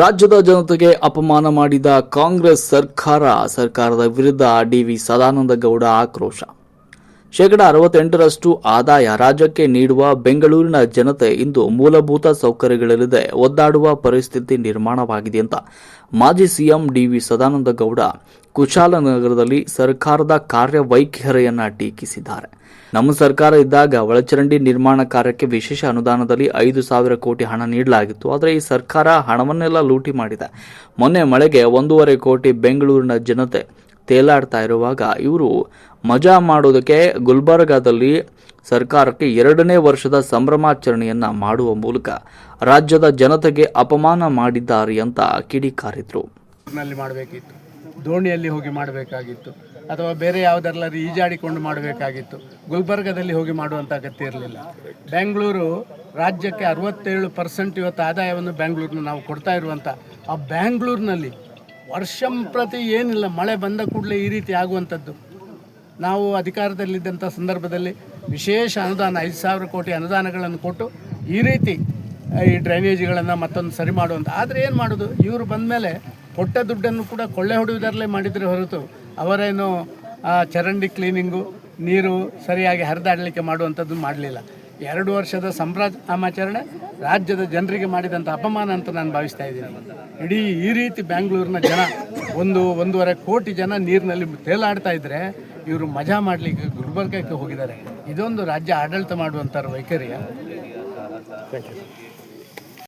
ರಾಜ್ಯದ ಜನತೆಗೆ ಅಪಮಾನ ಮಾಡಿದ ಕಾಂಗ್ರೆಸ್ ಸರ್ಕಾರ ಸರ್ಕಾರದ ವಿರುದ್ಧ ಡಿವಿ ಸದಾನಂದ ಗೌಡ ಆಕ್ರೋಶ. ಶೇಕಡ ಅರವತ್ತೆಂಟರಷ್ಟು ಆದಾಯ ರಾಜ್ಯಕ್ಕೆ ನೀಡುವ ಬೆಂಗಳೂರಿನ ಜನತೆ ಇಂದು ಮೂಲಭೂತ ಸೌಕರ್ಯಗಳಿಲ್ಲದೆ. ಒದ್ದಾಡುವ ಪರಿಸ್ಥಿತಿ ನಿರ್ಮಾಣವಾಗಿದೆ ಅಂತ ಮಾಜಿ ಸಿಎಂ ಡಿವಿ ಸದಾನಂದ ಗೌಡ ಕುಶಾಲನಗರದಲ್ಲಿ ಸರ್ಕಾರದ ಕಾರ್ಯವೈಖರಿಯನ್ನ ಟೀಕಿಸಿದ್ದಾರೆ. ನಮ್ಮ ಸರ್ಕಾರ ಇದ್ದಾಗ ಒಳಚರಂಡಿ ನಿರ್ಮಾಣ ಕಾರ್ಯಕ್ಕೆ ವಿಶೇಷ ಅನುದಾನದಲ್ಲಿ ಐದು ಸಾವಿರ ಕೋಟಿ ಹಣ ನೀಡಲಾಗಿತ್ತು. ಆದರೆ ಈ ಸರ್ಕಾರ ಹಣವನ್ನೆಲ್ಲ ಲೂಟಿ ಮಾಡಿದೆ. ಮೊನ್ನೆ ಮಳೆಗೆ ಒಂದೂವರೆ ಕೋಟಿ ಬೆಂಗಳೂರಿನ ಜನತೆ ತೇಲಾಡ್ತಾ ಇರುವಾಗ ಇವರು ಮಜಾ ಮಾಡೋದಕ್ಕೆ ಗುಲ್ಬರ್ಗಾದಲ್ಲಿ ಸರ್ಕಾರಕ್ಕೆ ಎರಡನೇ ವರ್ಷದ ಸಂಭ್ರಮಾಚರಣೆಯನ್ನು ಮಾಡುವ ಮೂಲಕ ರಾಜ್ಯದ ಜನತೆಗೆ ಅಪಮಾನ ಮಾಡಿದ್ದಾರೆ ಅಂತ ಕಿಡಿಕಾರಿದ್ರು. ಮಾಡಬೇಕಿತ್ತು. ದೋಣಿಯಲ್ಲಿ ಹೋಗಿ ಮಾಡಬೇಕಾಗಿತ್ತು. ಅಥವಾ ಬೇರೆ ಯಾವುದರಲ್ಲಾದ್ರೂ ಈಜಾಡಿಕೊಂಡು ಮಾಡಬೇಕಾಗಿತ್ತು. ಗುಲ್ಬರ್ಗದಲ್ಲಿ ಹೋಗಿ ಮಾಡುವಂಥ ಅಗತ್ಯ ಇರಲಿಲ್ಲ. ಬೆಂಗಳೂರು ರಾಜ್ಯಕ್ಕೆ ಅರವತ್ತೇಳು ಪರ್ಸೆಂಟ್ ಇವತ್ತು ಆದಾಯವನ್ನು ಬೆಂಗಳೂರಿನ ನಾವು ಕೊಡ್ತಾ ಇರುವಂಥ ಆ ಬೆಂಗಳೂರಿನಲ್ಲಿ ವರ್ಷಂಪ್ರತಿ ಏನಿಲ್ಲ, ಮಳೆ ಬಂದ ಕೂಡಲೇ ಈ ರೀತಿ ಆಗುವಂಥದ್ದು ನಾವು ಅಧಿಕಾರದಲ್ಲಿದ್ದಂಥ ಸಂದರ್ಭದಲ್ಲಿ ವಿಶೇಷ ಅನುದಾನ, ಐದು ಸಾವಿರ ಕೋಟಿ ಅನುದಾನಗಳನ್ನು ಕೊಟ್ಟು ಈ ರೀತಿ ಈ ಡ್ರೈನೇಜ್ಗಳನ್ನು ಮತ್ತೊಂದು ಸರಿ ಮಾಡುವಂಥ ಆದರೆ ಏನು ಮಾಡೋದು? ಇವರು ಬಂದಮೇಲೆ ಕೊಟ್ಟ ದುಡ್ಡನ್ನು ಕೂಡ ಕೊಳ್ಳೆ ಹೊಡೆಯುವುದರಲ್ಲೇ ಮಾಡಿದರೆ ಹೊರತು ಅವರೇನು ಚರಂಡಿ ಕ್ಲೀನಿಂಗು, ನೀರು ಸರಿಯಾಗಿ ಹರಿದಾಡಲಿಕ್ಕೆ ಮಾಡುವಂಥದ್ದು ಮಾಡಲಿಲ್ಲ. ಎರಡು ವರ್ಷದ ಸಂಭ್ರಮಾಚರಣೆ ರಾಜ್ಯದ ಜನರಿಗೆ ಮಾಡಿದಂಥ ಅಪಮಾನ ಅಂತ ನಾನು ಭಾವಿಸ್ತಾ ಇದ್ದೀನಿ. ಇಡೀ ಈ ರೀತಿ ಬ್ಯಾಂಗ್ಳೂರಿನ ಜನ ಒಂದು ಒಂದೂವರೆ ಕೋಟಿ ಜನ ನೀರಿನಲ್ಲಿ ತೇಲಾಡ್ತಾ ಇದ್ದರೆ ಇವರು ಮಜಾ ಮಾಡಲಿಕ್ಕೆ ಗುಲ್ಬರ್ಗಕ್ಕೆ ಹೋಗಿದ್ದಾರೆ. ಇದೊಂದು ರಾಜ್ಯ ಆಡಳಿತ ಮಾಡುವಂಥ ವೈಖರಿಯ.